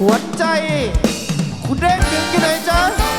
กวดใจ คุณเร่งถึงกี่ไหนจ๊ะ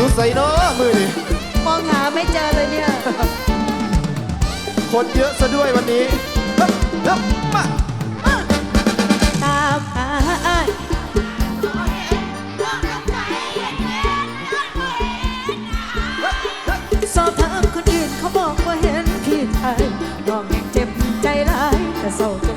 อยู่ใส่เนาะมือนี่มองหาไม่เจอเลยเนี่ยคนเยอะซะด้วยวันนี้ฮึบบมาตามหาอ้สอบถามคนอื่นเขาบอกว่าเห็นพี่ไทยน้องแม่งเจ็บใจร้ายแต่เศร้าใ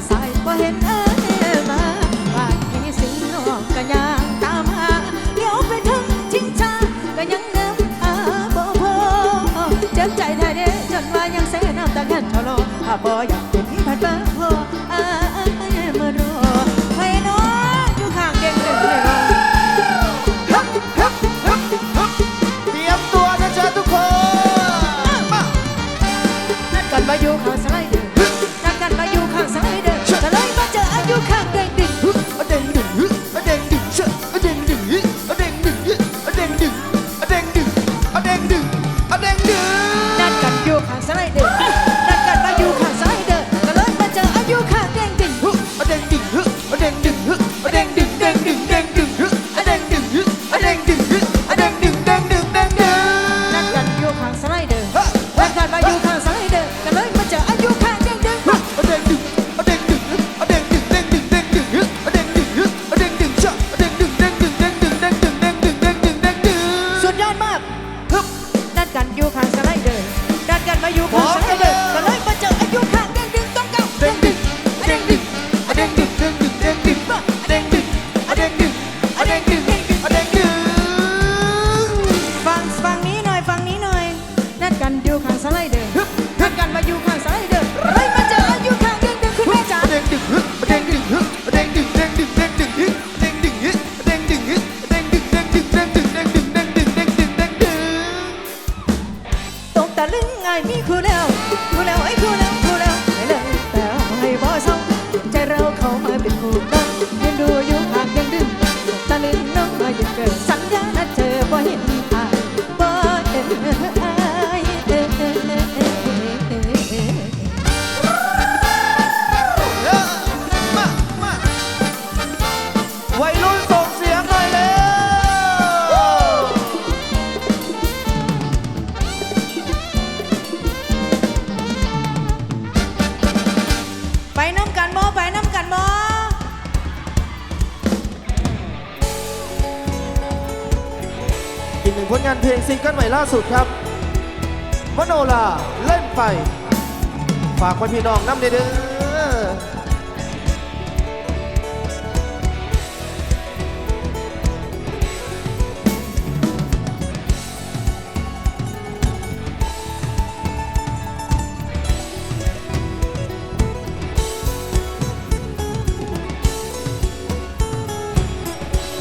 บ่อยากเป็นผัดบ้าพออายมารอใครน้องอยู่ข้างเด็กเด็กเลยว่าเตรียมตัวนะจ๊ะทุกคน นัดกันมาอยู่ข้างซ้ายเด้อนักกันมาอยู่ข้างซ้ายเด้อ ซิงเกิลใหม่ล่าสุดครับมโนลาเล่นไป ฝากคว้พี่น้องน้ำเด้อ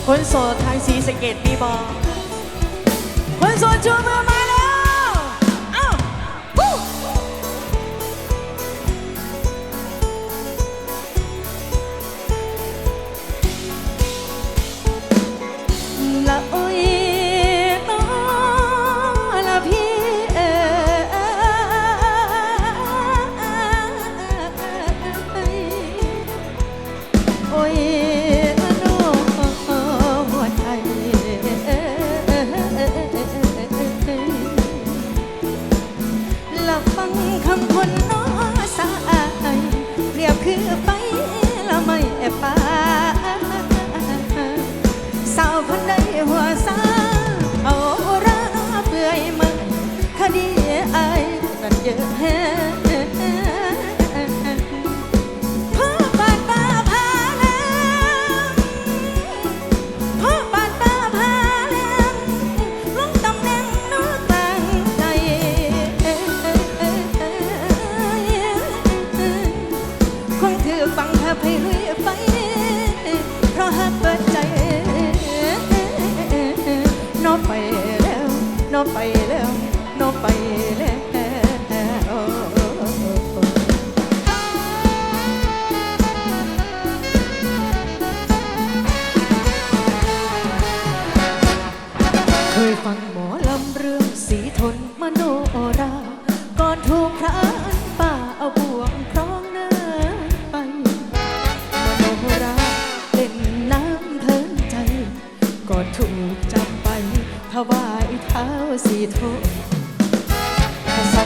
คนโสดทางสีสเกตบีบอ 就能买。 ถวายเท้าสีทกษั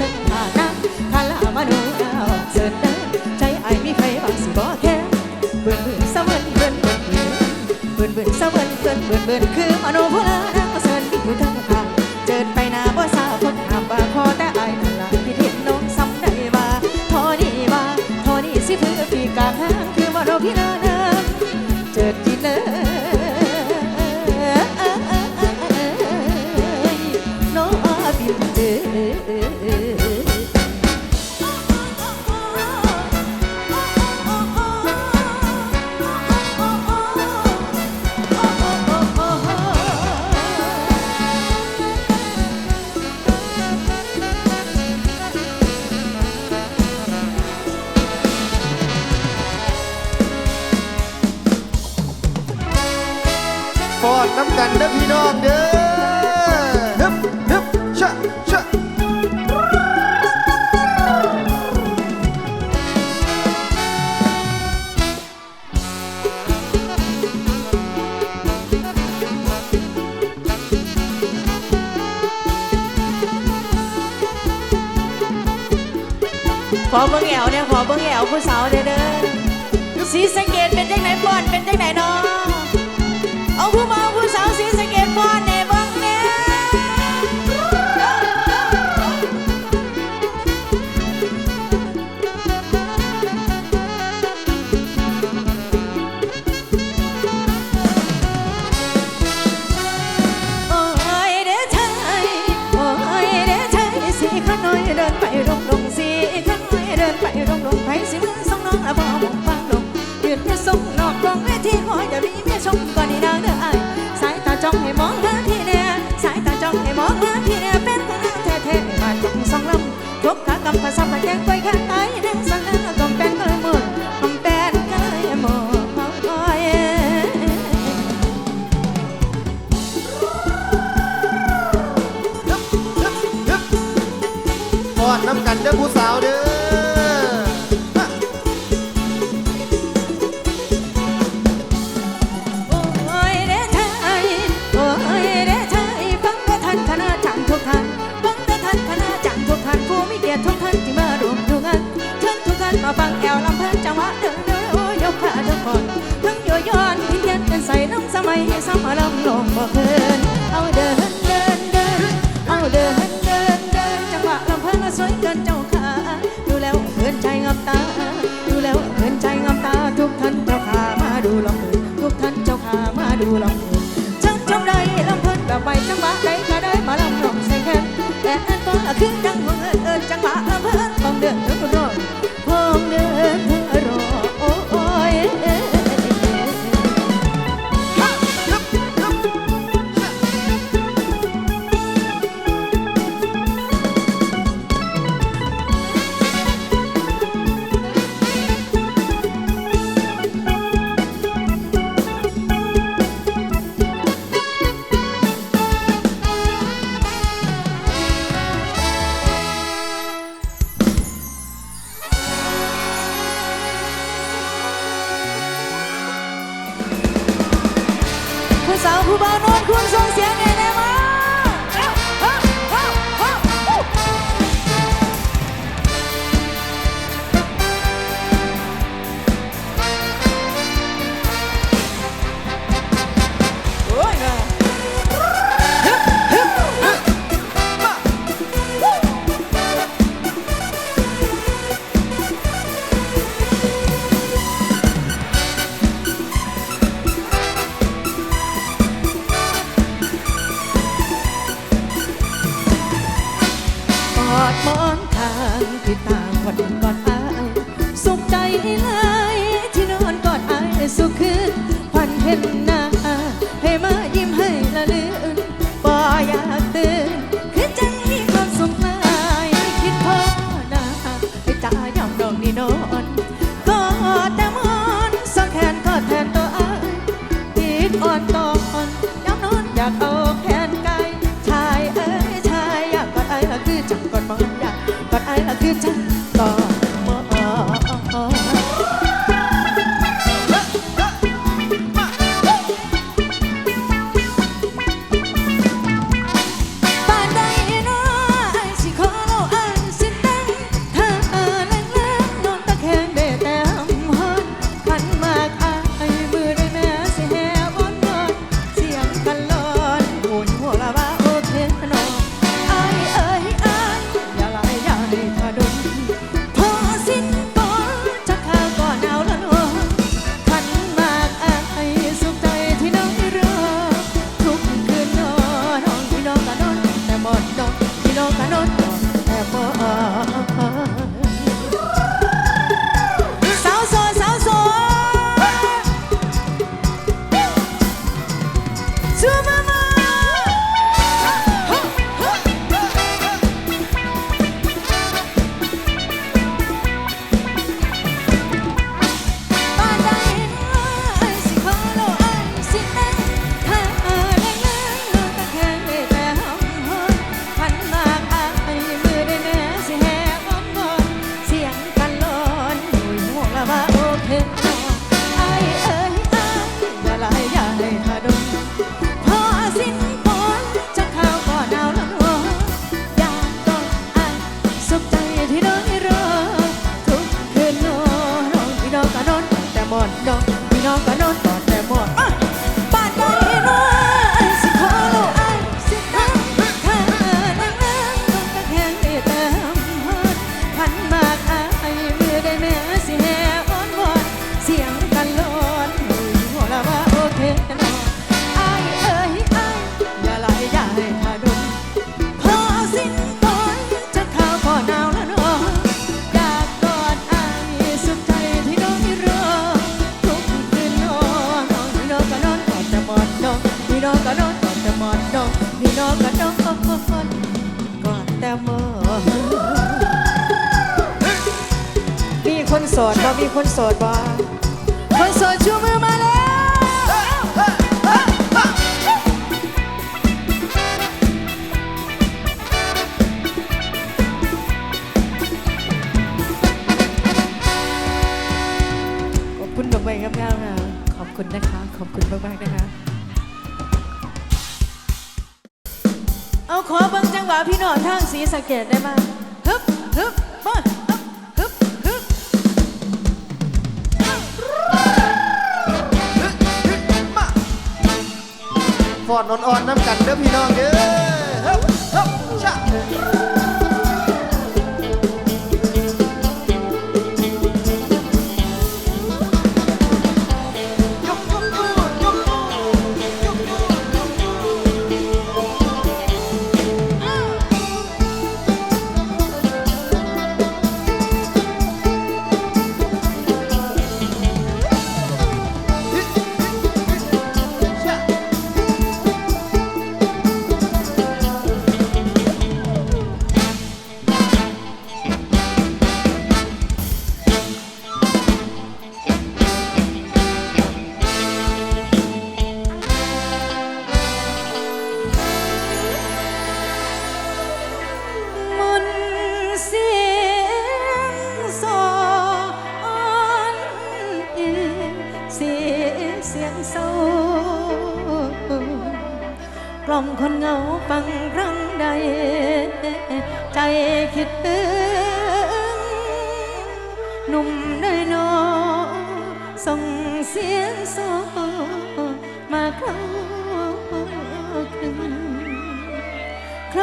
ทั้งผานังคาลามาโนเอาเสิร์นเดินใจไอ้ายมีใครบางสิบ่แค่เบิ่นเบิ่นสะเบิ่นเบิ่นเบิ่นเบิ่นเบิ่นสะเบิ่นเบิ่นเบิ่นเบิ่นคือมโนพิรานังเสิร์นบิดอยู่ทั้งผาเจิดไปนาบ่สาวคนหามว่าขอแต่ไอ้นั่นล่ะที่เห็นน้องซ้ำได้ว่าทอนี่ว่าทอนี่สิเพื่อปีกางหางคือมโนพิรา cầm và sao mà đang quay khăn tay đang sang đang còn đang có mưa còn đang có mưa máu coi còn năm cành đất phú sào đưa นที่มารวมดูงานเชิญทุกท่านมาฟังแอวลำเพลินจังหวะเดินเดินโอ้ยกขาทุกคนทั้งโยย้อนพิเทียนเป็นใส่น้ำสมัยให้สมารำลงบ่เคินเอาเดินเดินเดินเอาเดินเดินเดินจังหวะลำเพลินสวยเกินเจ้าขาดูแล้วเกินใจงับตาดูแล้วเกินใจงามตาทุกท่านเจ้าขามาดูลำเพลินทุกท่านเจ้าขามาดูลำเพลิน คือจังหวะเอิญเอิญจังหวะเพิ่นต้องเดินเธอรอ มองยาก่อนอายละคือฉั ณนะคะ ขอบคุณมากๆนะคะ เอาขอเบิ่งจังหวะพี่น้องทางสีสะเกดได้มาฮึบฮึบมานฮึบฮึบฮึบฟอนอ่อนน้ำกันเด้อพี่น้องเด้อฮึบฮึบชะ ถึง ใคร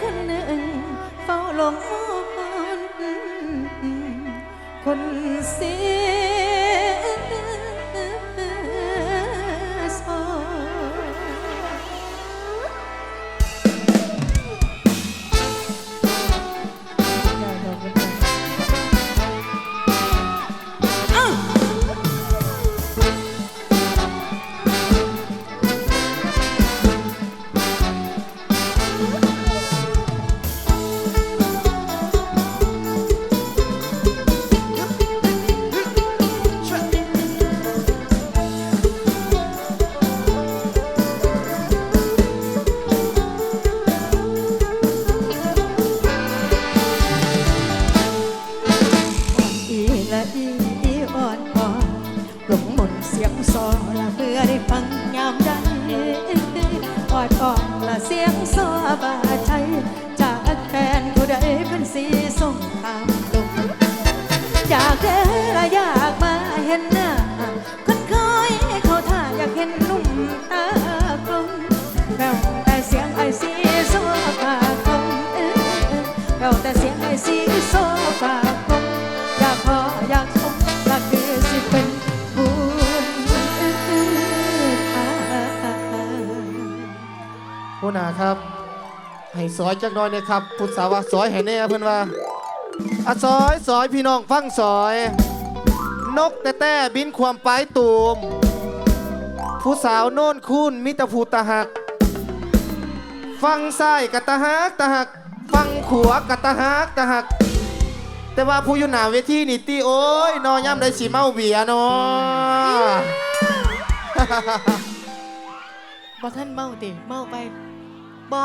คนหนึ่ง เฝ้าหลงมคนคนสี ซอยจักหน่อยเลยครับพุทธสาวะซอยให้แน่เพื่อนว่าอะซอยซอยพี่น้องฟังซอย นกแต่แต่บินความปลายตูม ผู้สาวโน่นคุณมิตรภูตะหัก ฟังซ้ายกะตะหักตะหัก ฟังขวากะตะหักตะหัก แต่ว่าผู้อยู่หนาเวทีนี่ตีโอ้ยนอย่ำได้สีเมาเบียเนาะบ่ท่านเมาติเมาไปบ่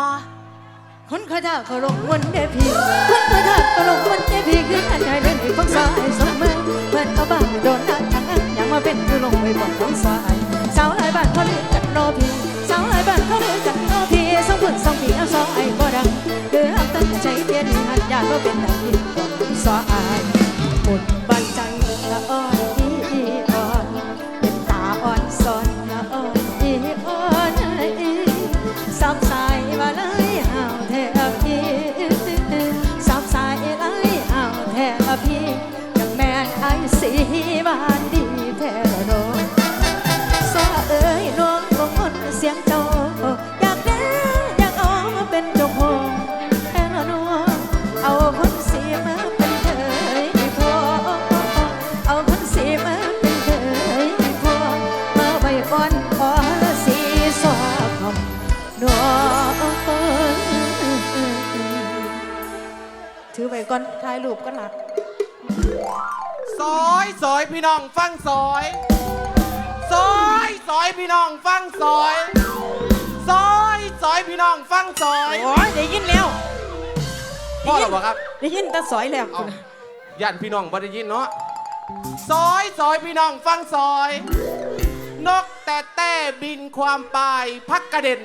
คนขาท่าเขาลงวนเดพีคนขาท่าเขาลงวนเดพีคืออันใดเดินให้ฟังสายสมือเพื่อนเอาบ้านโดนนัดทางอันยังมาเป็นคือลงไปบอกฟังสายสาวหลายบ้านเขาเลือกันโนพีสาวหลายบ้านเขาเลือกันโนพีสองคนสองผีเอาสองไอ้บ่ดังเดือดตั้งใจเปลี่ยนหันยาก็เป็นดังยินบอกสายหมดบัน ฟังซอย ซอยซอยพี่น้องฟังซอย ซอยซอยพี่น้องฟังซอยโอ้ยได้ยินแล้วพ่อเราบอกครับ ได้ยินแต่สอยแล้วเอาย่านพี่น้องบ่ได้ยินเนาะ ซอยซอยพี่น้องฟังซอย นกแต่แต่บินความปลายพักกระเด็น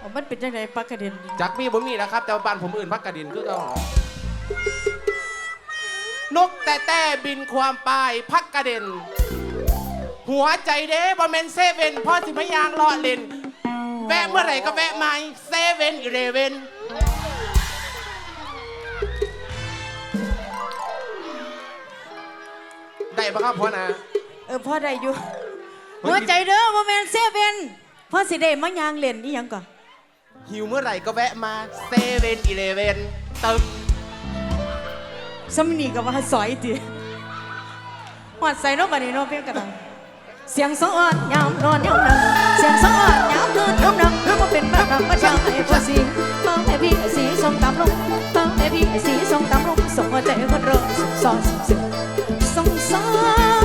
อ๋อมันเป็นจังไดปลากระเด็นจากมีบ่มีนะครับ แต่ว่าบ้านผมอื่นพักกระเด็นคือเขา นกแต่แต่บินความปลายพักกระเด็น หัวใจเด้บ่แม่นเซเว่นพ่อสิพยางรอเล่น แวะเมื่อไหร่ก็แวะมาเซเว่นอีเลเว่นได้ปะครับพ่อนะเออพ่อได้อยู่หัวใจเด้อบ่แม่นเซเว่นพ่อสิได้มายางเล่นอีหยังก่อนหิวเมื่อไหร่ก็แวะมาเซเว่นอีเลเว่นตึม สมนีกับว่าสอยตีหอดใส่เนาะบัดนี้นาะเพียงกระดังเสียงสะอ่อนยามนอนยามนังเสียงสะอ่อนยามนอนยามนังเพื่อมาเป็นบ้านดังประชาไอ้พ่อสีฟังให้พี่ไอ้สีส่งตามลงฟังให้พี่ไอ้สีส่งตามลงส่งหัวใจคนรอส่งซ้อนส่งส่งซ้อ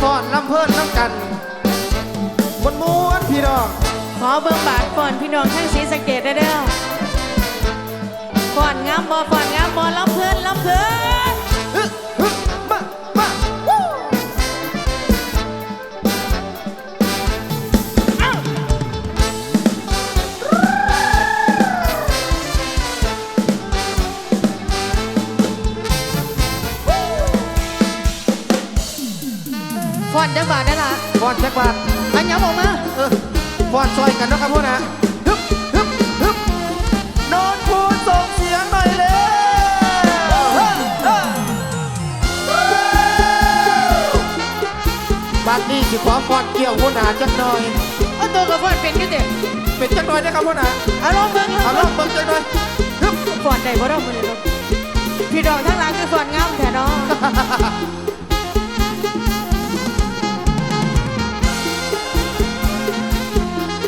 ฟอนลำเพิ่นน้ำกันมวนม้วนพี่น้องขอเบิ่งบาทฟอนพี่น้องทั้งสีสะเกตได้เด้อฟอนงามบ่ฟอนงามบ่ลำเพิ่นลำเพิ่น จักบาทอันยังบอกมาเออฟอนซอยกันเนาะครับพ่อนะฮึบฮึบฮึบนอนคูณส่งเสียงหน่อยเร็วเฮ้ยเฮ้ยบัดนี้สิขอฟอนเกี่ยวหัวหน้าจักหน่อย เอาตัวกับก่อนเป็นกันเด้เป็นจักหน่อยนะครับพ่อนะเอาลองเบิ่งเอาลองเบิ่งจักหน่อยฮึบก่อนได้บ่ได้บ่ได้พี่น้องทั้งหลังคือก่อนงามแท้เนาะ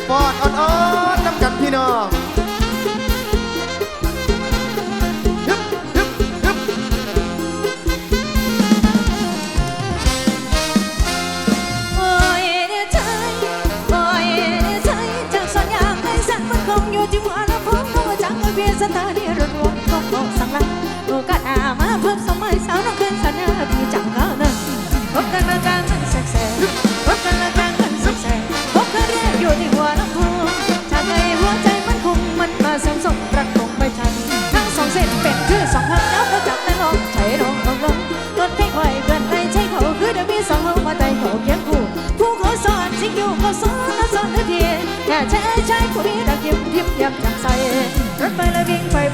ฟอดอ่อนๆน้ำกันพี่น้อง ใจผู้นี้รักยิ้มยิ้มยับจับใส่รถไฟแล้ววิ่งไป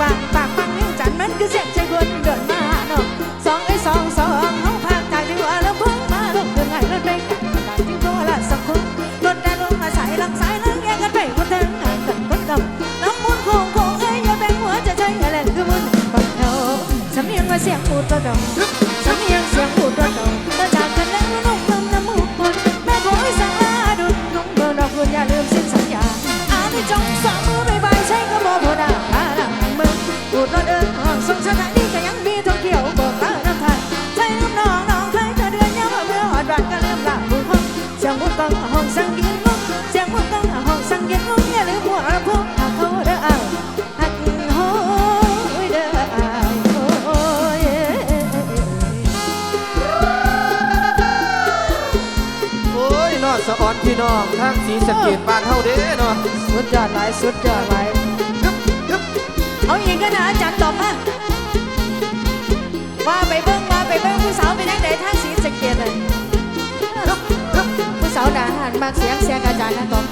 ปากปากฟังเรื่งจันมันคือเสียงใจคนเดินมาเนาะสองไอ้สองสองห้องพักทางที่ว่าแล้วเพิ่งมาลงเดินางรถไปกันกันที่โคราชสังคมรถได้ลงมาสายหลังสายแลังแยกกันไปคนเดินห่างกันคนดำน้องมุนคงคงเอ้ยอย่าแบ่งหัวใจใจอะไรคือมุนบังเทาสำเนียงมาเสียงพูดตัวดำสำเนียงเสียงพูดตัวดำ น้องทางสีสะเกดบ้านเฮาเด้เนาะสุดยอดหลายสุดยอดหลายฮึบฮึบเอาอีกก็นะจัดตบฮะว่าไปเบิ้งมาไปเบิ้งผู้สาวไปนั่ไหนทางสีสะเกดเลยฮึบฮึบผู้สาวด่าหันมากเสียงเสียงอาจารย์นะตบ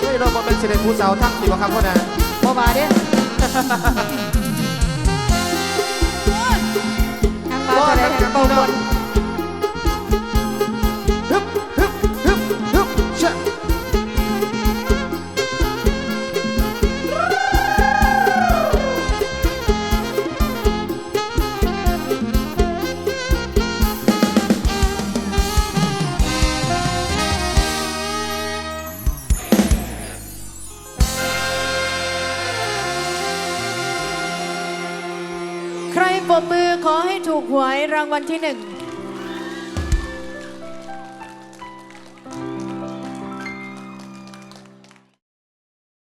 เฮ้ยเราบอกเป็นเฉลยผู้สาวทั้งสีบ่ครับพ่อนะบอมาเด้ทางมาเท่าไรทางเป่าบนางวัลที่หนึ่ง